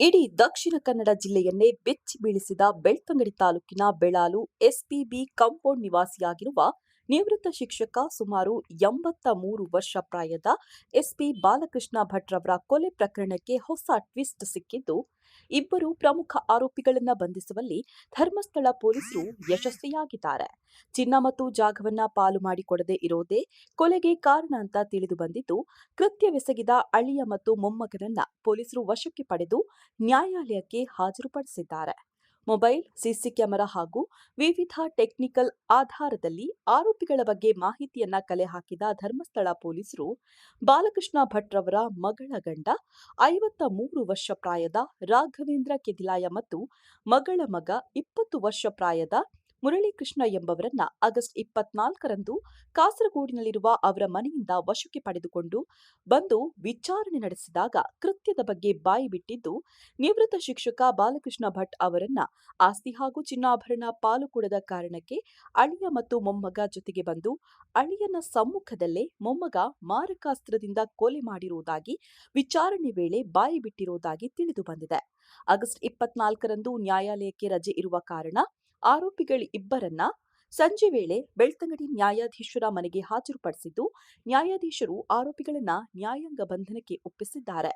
ಇಡೀ ದಕ್ಷಿಣ ಕನ್ನಡ ಜಿಲ್ಲೆಯನ್ನೇ ಬೆಚ್ಚಿ ಬೀಳಿಸಿದ ಬೆಳ್ತಂಗಡಿ ತಾಲೂಕಿನ ಬೆಳಾಲು ಎಸ್ಪಿಬಿ ಕಾಂಪೌಂಡ್ ನಿವಾಸಿಯಾಗಿರುವ ನಿವೃತ್ತ ಶಿಕ್ಷಕ ಸುಮಾರು ಎಂಬತ್ತ ಮೂರು ವರ್ಷ ಪ್ರಾಯದ ಎಸ್ಪಿ ಬಾಲಕೃಷ್ಣ ಭಟ್ರವರ ಕೊಲೆ ಪ್ರಕರಣಕ್ಕೆ ಹೊಸ ಟ್ವಿಸ್ಟ್ ಸಿಕ್ಕಿದ್ದು ಇಬ್ಬರು ಪ್ರಮುಖ ಆರೋಪಿಗಳನ್ನ ಬಂಧಿಸುವಲ್ಲಿ ಧರ್ಮಸ್ಥಳ ಪೊಲೀಸರು ಯಶಸ್ವಿಯಾಗಿದ್ದಾರೆ. ಚಿನ್ನ ಮತ್ತು ಜಾಗವನ್ನ ಪಾಲು ಮಾಡಿಕೊಡದೇ ಇರೋದೇ ಕೊಲೆಗೆ ಕಾರಣ ಅಂತ ತಿಳಿದು ಬಂದಿದ್ದು, ಕೃತ್ಯವೆಸಗಿದ ಅಳಿಯ ಮತ್ತು ಮೊಮ್ಮಗನನ್ನ ಪೊಲೀಸರು ವಶಕ್ಕೆ ಪಡೆದು ನ್ಯಾಯಾಲಯಕ್ಕೆ ಹಾಜರುಪಡಿಸಿದ್ದಾರೆ. ಮೊಬೈಲ್ ಸಿಸಿ ಕ್ಯಾಮೆರಾ ಹಾಗೂ ವಿವಿಧ ಟೆಕ್ನಿಕಲ್ ಆಧಾರದಲ್ಲಿ ಆರೋಪಿಗಳ ಬಗ್ಗೆ ಮಾಹಿತಿಯನ್ನ ಕಲೆ ಹಾಕಿದ ಧರ್ಮಸ್ಥಳ ಪೊಲೀಸರು ಬಾಲಕೃಷ್ಣ ಭಟ್ ರವರ ಮಗಳ ಗಂಡ ಐವತ್ತ ಮೂರು ವರ್ಷ ಪ್ರಾಯದ ರಾಘವೇಂದ್ರ ಕೆದಿಲಾಯ ಮತ್ತು ಮಗಳ ಮಗ ಇಪ್ಪತ್ತು ವರ್ಷ ಪ್ರಾಯದ ಮುರಳೀಕೃಷ್ಣ ಎಂಬವರನ್ನ ಆಗಸ್ಟ್ ಇಪ್ಪತ್ನಾಲ್ಕರಂದು ಕಾಸರಗೋಡಿನಲ್ಲಿರುವ ಅವರ ಮನೆಯಿಂದ ವಶಕ್ಕೆ ಪಡೆದುಕೊಂಡು ಬಂದು ವಿಚಾರಣೆ ನಡೆಸಿದಾಗ ಕೃತ್ಯದ ಬಗ್ಗೆ ಬಾಯಿ ಬಿಟ್ಟಿದ್ದು, ನಿವೃತ್ತ ಶಿಕ್ಷಕ ಬಾಲಕೃಷ್ಣ ಭಟ್ ಅವರನ್ನ ಆಸ್ತಿ ಹಾಗೂ ಚಿನ್ನಾಭರಣ ಪಾಲು ಕೊಡದ ಕಾರಣಕ್ಕೆ ಅಳಿಯ ಮತ್ತು ಮೊಮ್ಮಗ ಜೊತೆಗೆ ಬಂದು ಅಳಿಯನ ಸಮ್ಮುಖದಲ್ಲೇ ಮೊಮ್ಮಗ ಮಾರಕಾಸ್ತ್ರದಿಂದ ಕೊಲೆ ಮಾಡಿರುವುದಾಗಿ ವಿಚಾರಣೆ ವೇಳೆ ಬಾಯಿ ಬಿಟ್ಟಿರುವುದಾಗಿ ತಿಳಿದು ಬಂದಿದೆ. ಆಗಸ್ಟ್ ಇಪ್ಪತ್ನಾಲ್ಕರಂದು ನ್ಯಾಯಾಲಯಕ್ಕೆ ರಜೆ ಇರುವ ಕಾರಣ ಆರೋಪಿಗಳಿಬ್ಬರನ್ನ ಸಂಜೆ ವೇಳೆ ಬೆಳ್ತಂಗಡಿ ನ್ಯಾಯಾಧೀಶರ ಮನೆಗೆ ಹಾಜರುಪಡಿಸಿದ್ದು, ನ್ಯಾಯಾಧೀಶರು ಆರೋಪಿಗಳನ್ನ ನ್ಯಾಯಾಂಗ ಬಂಧನಕ್ಕೆ ಒಪ್ಪಿಸಿದ್ದಾರೆ.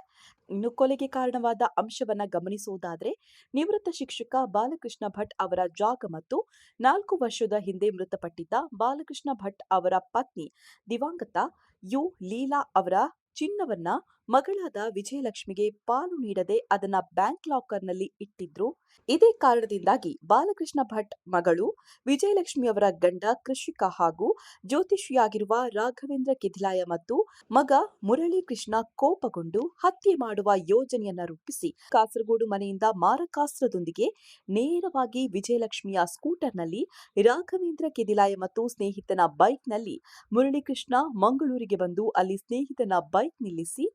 ಇನ್ನು ಕೊಲೆಗೆ ಕಾರಣವಾದ ಅಂಶವನ್ನ ಗಮನಿಸುವುದಾದರೆ, ನಿವೃತ್ತ ಶಿಕ್ಷಕ ಬಾಲಕೃಷ್ಣ ಭಟ್ ಅವರ ಜಾಗ ಮತ್ತು ನಾಲ್ಕು ವರ್ಷದ ಹಿಂದೆ ಮೃತಪಟ್ಟಿದ್ದ ಬಾಲಕೃಷ್ಣ ಭಟ್ ಅವರ ಪತ್ನಿ ದಿವಂಗತ ಯು ಲೀಲಾ ಅವರ ಚಿನ್ನವನ್ನ ಮಗಳಾದ ವಿಜಯಲಕ್ಷ್ಮಿಗೆ ಪಾಲು ನೀಡದೆ ಅದನ್ನ ಬ್ಯಾಂಕ್ ಲಾಕರ್ನಲ್ಲಿ ಇಟ್ಟಿದ್ರು. ಇದೇ ಕಾರಣದಿಂದಾಗಿ ಬಾಲಕೃಷ್ಣ ಭಟ್ ಮಗಳು ವಿಜಯಲಕ್ಷ್ಮಿಯವರ ಗಂಡ ಕೃಷಿಕ ಹಾಗೂ ಜ್ಯೋತಿಷಿಯಾಗಿರುವ ರಾಘವೇಂದ್ರ ಕಿಧಿಲಾಯ ಮತ್ತು ಮಗ ಮುರಳಿ ಕೃಷ್ಣ ಕೋಪಗೊಂಡು ಹತ್ಯೆ ಮಾಡುವ ಯೋಜನೆಯನ್ನ ರೂಪಿಸಿ ಕಾಸರಗೋಡು ಮನೆಯಿಂದ ಮಾರಕಾಸ್ತ್ರದೊಂದಿಗೆ ನೇರವಾಗಿ ವಿಜಯಲಕ್ಷ್ಮಿಯ ಸ್ಕೂಟರ್ನಲ್ಲಿ ರಾಘವೇಂದ್ರ ಕಿದಿಲಾಯ ಮತ್ತು ಸ್ನೇಹಿತನ ಬೈಕ್ನಲ್ಲಿ ಮುರಳೀಕೃಷ್ಣ ಮಂಗಳೂರಿಗೆ ಬಂದು ಅಲ್ಲಿ ಸ್ನೇಹಿತನ ಬೈಕ್ ನಿಲ್ಲಿಸಿ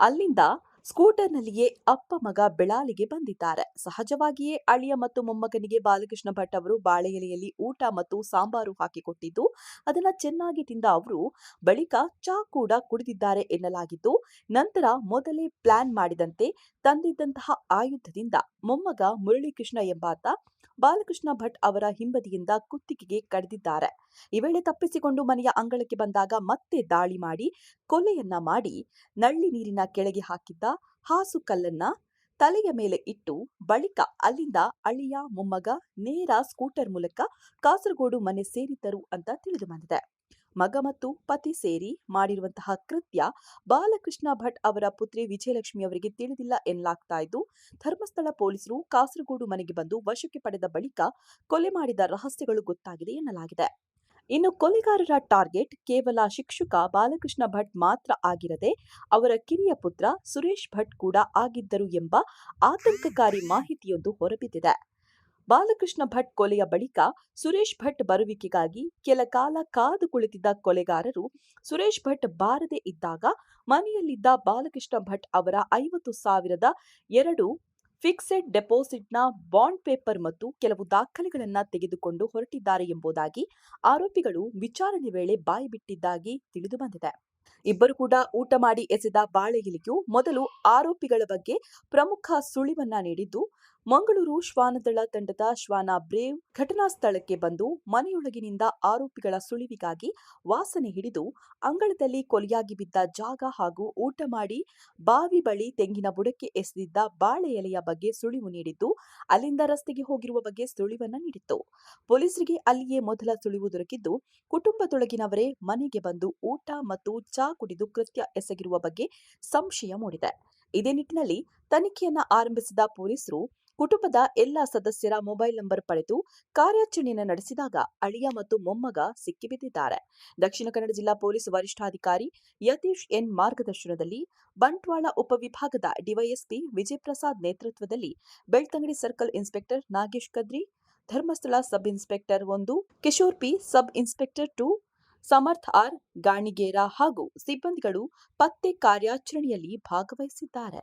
ಅಲ್ಲಿಂದ ಸ್ಕೂಟರ್ನಲ್ಲಿಯೇ ಅಪ್ಪ ಮಗ ಬೆಳಾಲಿಗೆ ಬಂದಿದ್ದಾರೆ. ಸಹಜವಾಗಿಯೇ ಅಳಿಯ ಮತ್ತು ಮೊಮ್ಮಗನಿಗೆ ಬಾಲಕೃಷ್ಣ ಭಟ್ ಅವರು ಬಾಳೆ ಎಲೆಯಲ್ಲಿ ಊಟ ಮತ್ತು ಸಾಂಬಾರು ಹಾಕಿಕೊಟ್ಟಿದ್ದು, ಅದನ್ನ ಚೆನ್ನಾಗಿ ತಿಂದ ಅವರು ಬಳಿಕ ಚಾ ಕೂಡ ಕುಡಿದಿದ್ದಾರೆ ಎನ್ನಲಾಗಿದ್ದು, ನಂತರ ಮೊದಲೇ ಪ್ಲಾನ್ ಮಾಡಿದಂತೆ ತಂದಿದ್ದಂತಹ ಆಯುಧದಿಂದ ಮೊಮ್ಮಗ ಮುರಳೀಕೃಷ್ಣ ಎಂಬಾತ ಬಾಲಕೃಷ್ಣ ಭಟ್ ಅವರ ಹಿಂಬದಿಯಿಂದ ಕುತ್ತಿಗೆಗೆ ಕಡಿದಿದ್ದಾರೆ. ಈ ವೇಳೆ ತಪ್ಪಿಸಿಕೊಂಡು ಮನೆಯ ಅಂಗಳಕ್ಕೆ ಬಂದಾಗ ಮತ್ತೆ ದಾಳಿ ಮಾಡಿ, ಕೊಲೆಯನ್ನ ಮಾಡಿ ನಳ್ಳಿ ನೀರಿನ ಕೆಳಗೆ ಹಾಕಿದ್ದ ಹಾಸು ಕಲ್ಲನ್ನ ತಲೆಯ ಮೇಲೆ ಇಟ್ಟು ಬಳಿಕ ಅಲ್ಲಿಂದ ಅಳಿಯ, ಮೊಮ್ಮಗ ನೇರ ಸ್ಕೂಟರ್ ಮೂಲಕ ಕಾಸರಗೋಡು ಮನೆ ಸೇರಿದ್ದರು ಅಂತ ತಿಳಿದು ಬಂದಿದೆ ಮಗ ಮತ್ತು ಪತಿ ಸೇರಿ ಮಾಡಿರುವಂತಹ ಕೃತ್ಯ ಬಾಲಕೃಷ್ಣ ಭಟ್ ಅವರ ಪುತ್ರಿ ವಿಜಯಲಕ್ಷ್ಮಿ ಅವರಿಗೆ ತಿಳಿದಿಲ್ಲ ಎನ್ನಲಾಗ್ತಾ ಇದ್ದು, ಧರ್ಮಸ್ಥಳ ಪೊಲೀಸರು ಕಾಸರಗೋಡು ಮನೆಗೆ ಬಂದು ವಶಕ್ಕೆ ಪಡೆದ ಬಳಿಕ ಕೊಲೆ ಮಾಡಿದ ರಹಸ್ಯಗಳು ಗೊತ್ತಾಗಿದೆ ಎನ್ನಲಾಗಿದೆ. ಇನ್ನು ಕೊಲೆಗಾರರ ಟಾರ್ಗೆಟ್ ಕೇವಲ ಶಿಕ್ಷಕ ಬಾಲಕೃಷ್ಣ ಭಟ್ ಮಾತ್ರ ಆಗಿರದೆ, ಅವರ ಕಿರಿಯ ಪುತ್ರ ಸುರೇಶ್ ಭಟ್ ಕೂಡ ಆಗಿದ್ದರು ಎಂಬ ಆತಂಕಕಾರಿ ಮಾಹಿತಿಯೊಂದು ಹೊರಬಿದ್ದಿದೆ. ಬಾಲಕೃಷ್ಣ ಭಟ್ ಕೊಲೆಯ ಬಳಿಕ ಸುರೇಶ್ ಭಟ್ ಬರುವಿಕೆಗಾಗಿ ಕೆಲ ಕಾಲ ಕಾದು ಕುಳಿತಿದ್ದ ಕೊಲೆಗಾರರು ಸುರೇಶ್ ಭಟ್ ಬಾರದೆ ಇದ್ದಾಗ ಮನೆಯಲ್ಲಿದ್ದ ಬಾಲಕೃಷ್ಣ ಭಟ್ ಅವರ ಐವತ್ತು ಸಾವಿರದ ಎರಡು ಫಿಕ್ಸೆಡ್ ಡೆಪಾಸಿಟ್ನ ಬಾಂಡ್ ಪೇಪರ್ ಮತ್ತು ಕೆಲವು ದಾಖಲೆಗಳನ್ನು ತೆಗೆದುಕೊಂಡು ಹೊರಟಿದ್ದಾರೆ ಎಂಬುದಾಗಿ ಆರೋಪಿಗಳು ವಿಚಾರಣೆ ವೇಳೆ ಬಾಯಿ ಬಿಟ್ಟಿದ್ದಾಗಿ ತಿಳಿದು ಬಂದಿದೆ. ಇಬ್ಬರು ಕೂಡ ಊಟ ಮಾಡಿ ಎಸೆದ ಬಾಳೆ ಮೊದಲು ಆರೋಪಿಗಳ ಬಗ್ಗೆ ಪ್ರಮುಖ ಸುಳಿವನ್ನ ನೀಡಿದ್ದು ಮಂಗಳೂರು ಶ್ವಾನದಳ ತಂಡದ ಶ್ವಾನ ಬ್ರೇವ್ ಘಟನಾ ಸ್ಥಳಕ್ಕೆ ಬಂದು ಮನೆಯೊಳಗಿನಿಂದ ಆರೋಪಿಗಳ ಸುಳಿವಿಗಾಗಿ ವಾಸನೆ ಹಿಡಿದು ಅಂಗಳದಲ್ಲಿ ಕೊಲೆಯಾಗಿ ಬಿದ್ದ ಜಾಗ ಹಾಗೂ ಊಟ ಮಾಡಿ ಬಾವಿ ಬಳಿ ತೆಂಗಿನ ಬುಡಕ್ಕೆ ಎಸೆದಿದ್ದ ಬಾಳೆ ಎಲೆಯ ಬಗ್ಗೆ ಸುಳಿವು ನೀಡಿದ್ದು, ಅಲ್ಲಿಂದ ರಸ್ತೆಗೆ ಹೋಗಿರುವ ಬಗ್ಗೆ ಸುಳಿವನ್ನ ನೀಡಿತ್ತು. ಪೊಲೀಸರಿಗೆ ಅಲ್ಲಿಯೇ ಮೊದಲ ಸುಳಿವು ದೊರಕಿದ್ದು, ಕುಟುಂಬದೊಳಗಿನವರೇ ಮನೆಗೆ ಬಂದು ಊಟ ಮತ್ತು ಚಾ ಕುಡಿದು ಕೃತ್ಯ ಎಸಗಿರುವ ಬಗ್ಗೆ ಸಂಶಯ ಮೂಡಿದೆ. ಇದೇ ನಿಟ್ಟಿನಲ್ಲಿ ತನಿಖೆಯನ್ನ ಆರಂಭಿಸಿದ ಪೊಲೀಸರು ಕುಟುಂಬದ ಎಲ್ಲ ಸದಸ್ಯರ ಮೊಬೈಲ್ ನಂಬರ್ ಪಡೆದು ಕಾರ್ಯಾಚರಣೆಯನ್ನು ನಡೆಸಿದಾಗ ಅಳಿಯ ಮತ್ತು ಮೊಮ್ಮಗ ಸಿಕ್ಕಿಬಿದ್ದಿದ್ದಾರೆ. ದಕ್ಷಿಣ ಕನ್ನಡ ಜಿಲ್ಲಾ ಪೊಲೀಸ್ ವರಿಷ್ಠಾಧಿಕಾರಿ ಯತೀಶ್ ಎನ್ ಮಾರ್ಗದರ್ಶನದಲ್ಲಿ ಬಂಟ್ವಾಳ ಉಪವಿಭಾಗದ ಡಿವೈಎಸ್ಪಿ ವಿಜಯ್ ಪ್ರಸಾದ್ ನೇತೃತ್ವದಲ್ಲಿ Belthangady circle inspector Nagesh Kadri, Dharmasthala sub inspector ಒಂದು Kishore P, sub inspector two Samarth R, Ganigera ಹಾಗೂ ಸಿಬ್ಬಂದಿಗಳು ಪತ್ತೆ ಕಾರ್ಯಾಚರಣೆಯಲ್ಲಿ ಭಾಗವಹಿಸಿದ್ದಾರೆ.